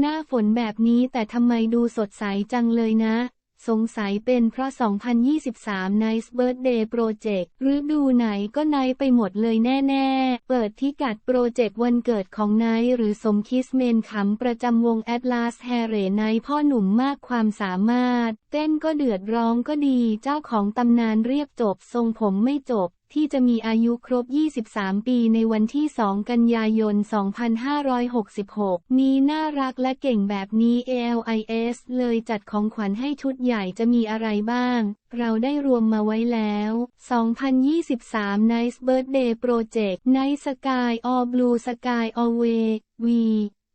หน้าฝนแบบนี้แต่ทำไมดูสดใสจังเลยนะ สงสัยเป็นเพราะ 2023 Nice Birthday Project ฤดูไหนก็ไนไปหมดเลยแน่ๆ เปิดที่กัดโปรเจกต์วันเกิดของไนหรือสมคิสเมนขำประจำวง Atlas h a r r y ไนท์พ่อหนุ่มมากความสามารถ เต้นก็เดือดร้องก็ดีเจ้าของตำนานเรียบจบทรงผมไม่จบ ที่จะมีอายุครบ 23 ปีในวันที่ 2 กันยายน 2566 นี้น่ารักและเก่งแบบนี้ ALIS เลยจัดของขวัญให้ชุดใหญ่จะมีอะไรบ้าง เราได้รวมมาไว้แล้ว 2023 Nice Birthday Project Night Sky All Blue Sky Always We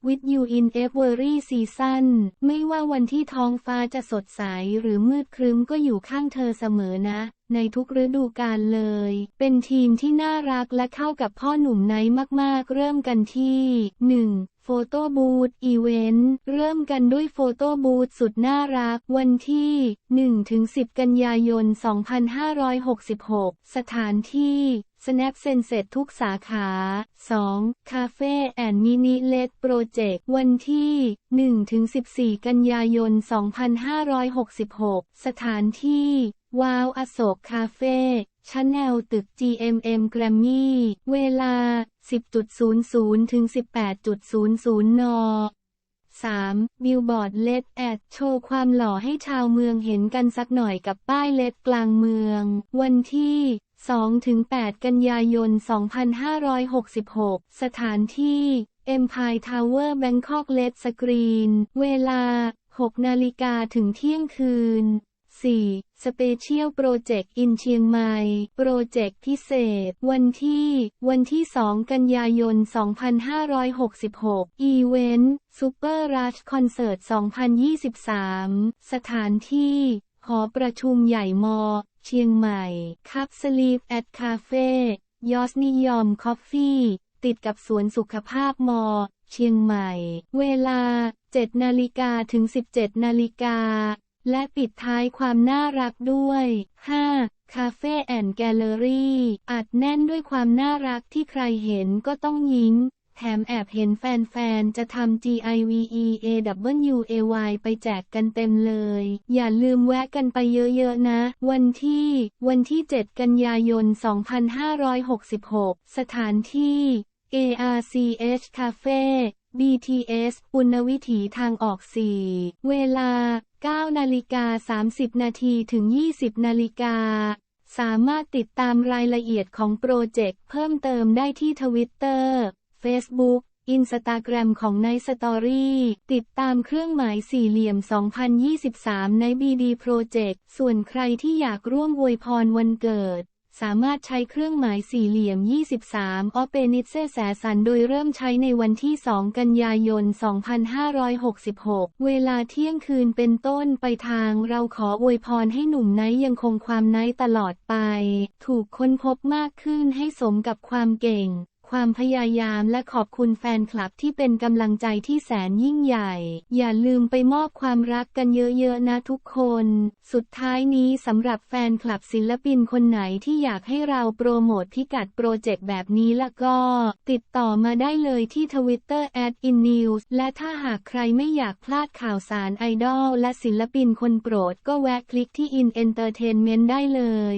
With You in Every Season ไม่ว่าวันที่ท้องฟ้าจะสดใสหรือมืดครึ้มก็อยู่ข้างเธอเสมอนะ ในทุกฤดูกาลเลย เป็นทีมที่น่ารักและเข้ากับพ่อหนุ่มไนท์มากๆ เริ่มกันที่ 1. โฟโต้บูธอีเวนต์เริ่มกันด้วยโฟโต้บูธสุดน่ารัก วันที่ 1-10 กันยายน 2566 สถานที่ Snap เซนเสร็จทุกสาขา 2. คาเฟ่แอนด์มินิเลดโปรเจกต์วันที่ 1-14 กันยายน 2566 สถานที่วาวอโศกคาเฟ่ ชั้นแนวตึก GMM แกรมมี่เวลา 10.00 ถึง 18.00 น 3. บิลบอร์ดเลดแอดโชว์ความหล่อให้ชาวเมืองเห็นกันสักหน่อยกับป้ายเลดกลางเมือง วันที่ 2-8 กันยายน 2566 สถานที่ Empire Tower Bangkok Led Screen เวลา 6 นาฬิกาถึงเที่ยงคืน 4. Special Project in เชียงใหม่ โปรเจกต์พิเศษ วันที่ วันที่ 2 กันยายน 2566 อีเวนต์ Super Rush Concert 2023 สถานที่หอประชุมใหญ่มอ เชียงใหม่คับสลีฟแอดคาเฟ่ยอสนิยอมคอฟฟี่ ติดกับสวนสุขภาพมอ เชียงใหม่ เวลา 7 นาฬิกาถึง 17 นาฬิกา และปิดท้ายความน่ารักด้วย 5. คาเฟ่แอนด์แกลเลอรี่อัดแน่นด้วยความน่ารักที่ใครเห็นก็ต้องยิ้ม แถมแอบเห็นแฟนๆ จะทำ GIVEAWAY ไปแจกกันเต็มเลย อย่าลืมแวะกันไปเยอะๆนะ วันที่ วันที่ 7 กันยายน 2566 สถานที่ ARCH Cafe BTS ปุณวิถีทางออก 4 เวลา 9 นาฬิกา 30 นาทีถึง 20 นาฬิกา สามารถติดตามรายละเอียดของโปรเจกต์เพิ่มเติมได้ที่ทวิตเตอร์ Facebook อินสตาแกรมของในสตอรี่ติดตามเครื่องหมายสี่เหลี่ยม 2023 ใน BD Project ส่วนใครที่อยากร่วมอวยพรวันเกิด สามารถใช้เครื่องหมายสี่เหลี่ยม 23 ออเปนิเซแสสันโดยเริ่มใช้ในวันที่ 2 กันยายน 2566 เวลาเที่ยงคืนเป็นต้นไปทางเราขออวยพรให้หนุ่มไนท์ยังคงความไนท์ตลอดไป ถูกค้นพบมากขึ้นให้สมกับความเก่ง ความพยายามและขอบคุณแฟนคลับที่เป็นกำลังใจที่แสนยิ่งใหญ่ อย่าลืมไปมอบความรักกันเยอะๆนะทุกคน สุดท้ายนี้สำหรับแฟนคลับศิลปินคนไหนที่อยากให้เราโปรโมทพิกัดโปรเจกต์แบบนี้ละก็ ติดต่อมาได้เลยที่ทวิตเตอร์ @innews และถ้าหากใครไม่อยากพลาดข่าวสารไอดอลและศิลปินคนโปรดก็แวะคลิกที่ In Entertainment ได้เลย